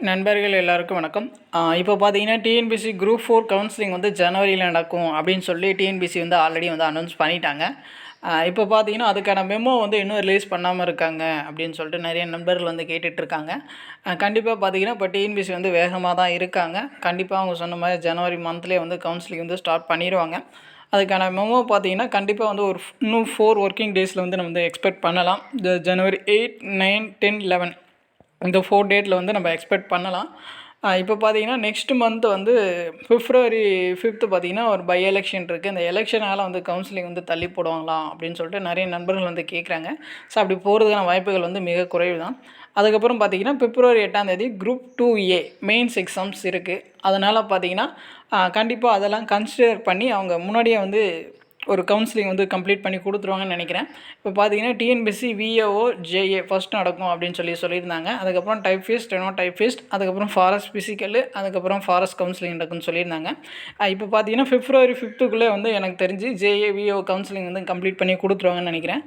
நண்பர்கள் எல்லாருக்கும் வணக்கம். இப்போ பார்த்தீங்கன்னா டிஎன்பிசி குரூப் ஃபோர் கவுன்சிலிங் வந்து ஜனவரியில் நடக்கும் அப்படின்னு சொல்லி டிஎன்பிசி வந்து ஆல்ரெடி வந்து அனௌன்ஸ் பண்ணிட்டாங்க. இப்போ பார்த்தீங்கன்னா அதுக்கான மெமோ வந்து இன்னும் ரிலீஸ் பண்ணாமல் இருக்காங்க அப்படின்னு சொல்லிட்டு நிறைய நண்பர்கள் வந்து கேட்டுட்ருக்காங்க கண்டிப்பாக பார்த்தீங்கன்னா இப்போ டிஎன்பிசி வந்து வேகமாக தான் இருக்காங்க. கண்டிப்பாக அவங்க சொன்ன மாதிரி ஜனவரி மந்த்லேயே வந்து கவுன்சிலிங் வந்து ஸ்டார்ட் பண்ணிடுவாங்க அதுக்கான மெமோ பார்த்தீங்கன்னா கண்டிப்பாக வந்து ஒரு இன்னும் ஃபோர் ஒர்க்கிங் டேஸில் வந்து நம்ம வந்து எக்ஸ்பெக்ட் பண்ணலாம். ஜனவரி எயிட் நைன் டென் லெவன் இந்த ஃபோர் டேட்டில் வந்து நம்ம எக்ஸ்பெக்ட் பண்ணலாம். இப்போ பார்த்தீங்கன்னா நெக்ஸ்ட் மந்த் வந்து பிப்ரவரி ஃபிஃப்த்து பார்த்தீங்கன்னா ஒரு பை எலெக்ஷன் இருக்குது இந்த எலெக்ஷனால் வந்து கவுன்சிலிங் வந்து தள்ளி போடுவாங்களா அப்படின்னு சொல்லிட்டு நிறைய நண்பர்கள் வந்து கேட்குறாங்க ஸோ அப்படி போகிறதுக்கான வாய்ப்புகள் வந்து மிக குறைவு தான் அதுக்கப்புறம் பார்த்தீங்கன்னா பிப்ரவரி எட்டாம் தேதி group two A mains exams இருக்குது அதனால் பார்த்தீங்கன்னா கண்டிப்பாக அதெல்லாம் கன்சிடர் பண்ணி அவங்க முன்னாடியே வந்து ஒரு கவுன்சிலிங் வந்து கம்ப்ளீட் பண்ணி கொடுத்துருவாங்கன்னு நினைக்கிறேன். இப்போ பார்த்தீங்கன்னா டிஎன்பிசி விஏஓ ஜேஏ ஃபஸ்ட் நடக்கும் அப்படின்னு சொல்லி சொல்லியிருந்தாங்க. அதுக்கப்புறம் டைப் ஃபீஸ்ட் டெனோ டைப் ஃபீஸ்ட் அதுக்கப்புறம் ஃபாரஸ்ட் ஃபிசிக்கல் அதுக்கப்புறம் ஃபாரஸ்ட் கவுன்சிலிங் நடக்கும்னு சொல்லியிருந்தாங்க. இப்போ பார்த்தீங்கன்னா ஃபிப்ரவரி ஃபிஃப்த்துக்குள்ளே வந்து எனக்கு தெரிஞ்சு ஜேஏ விஓ கவுன்சிலிங் வந்து கம்ப்ளீட் பண்ணி கொடுத்துருவாங்கன்னு நினைக்கிறேன்.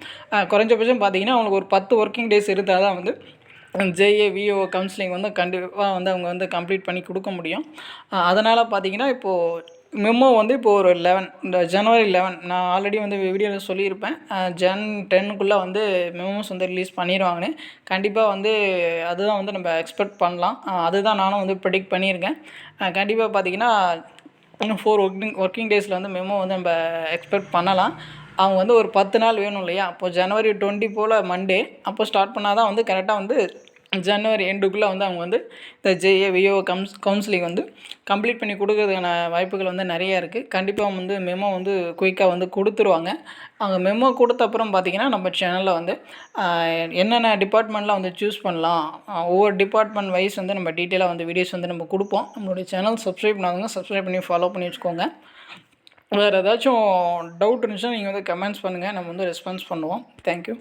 குறைஞ்சபட்சம் பார்த்தீங்கன்னா அவங்களுக்கு ஒரு பத்து ஒர்க்கிங் டேஸ் இருந்தால் தான் வந்து ஜேஏ விஓ கவுன்சிலிங் வந்து கண்டிப்பாக வந்து அவங்க வந்து கம்ப்ளீட் பண்ணி கொடுக்க முடியும். அதனால் பார்த்தீங்கன்னா இப்போது மெமோ வந்து இப்போ ஒரு லெவன் இந்த ஜனவரி லெவன் நான் ஆல்ரெடி வந்து வீடியோவில் சொல்லியிருப்பேன். ஜன் டென்னுக்குள்ளே வந்து மெமோஸ் வந்து ரிலீஸ் பண்ணிடுவாங்கன்னு கண்டிப்பாக வந்து அதுதான் வந்து நம்ம எக்ஸ்பெக்ட் பண்ணலாம். அதுதான் நானும் வந்து ப்ரெடிக்ட் பண்ணியிருக்கேன். கண்டிப்பாக பார்த்தீங்கன்னா இன்னும் ஃபோர் ஒர்க்கிங் ஒர்க்கிங் டேஸில் வந்து மெமோ வந்து நம்ம எக்ஸ்பெக்ட் பண்ணலாம். அவங்க வந்து ஒரு பத்து நாள் வேணும் இல்லையா? அப்போது ஜனவரி டுவெண்ட்டி போல் மண்டே அப்போ ஸ்டார்ட் பண்ணால் தான் வந்து கரெக்டாக வந்து ஜனவரி எண்டுக்குள்ளே வந்து அவங்க வந்து இந்த ஜேஏ விஓ கம்ஸ் கவுன்சிலிங் வந்து கம்ப்ளீட் பண்ணி கொடுக்கறதுக்கான வாய்ப்புகள் வந்து நிறையா இருக்குது கண்டிப்பாக வந்து மெமோ வந்து குயிக்காக வந்து கொடுத்துருவாங்க. அவங்க மெமோ கொடுத்த அப்புறம் பார்த்திங்கன்னா நம்ம சேனலில் வந்து என்னென்ன டிபார்ட்மெண்ட்லாம் வந்து சூஸ் பண்ணலாம் ஒவ்வொரு டிபார்ட்மெண்ட் வைஸ் வந்து நம்ம டீட்டெயிலாக வந்து வீடியோஸ் வந்து நம்ம கொடுப்போம். நம்மளுடைய சேனல் சப்ஸ்கிரைப் பண்ணாதவங்க சப்ஸ்கிரைப் பண்ணி ஃபாலோ பண்ணி வச்சுக்கோங்க. வேறு ஏதாச்சும் டவுட் இருந்துச்சுன்னா நீங்கள் வந்து கமெண்ட்ஸ் பண்ணுங்கள் நம்ம வந்து ரெஸ்பான்ஸ் பண்ணுவோம். தேங்க்யூ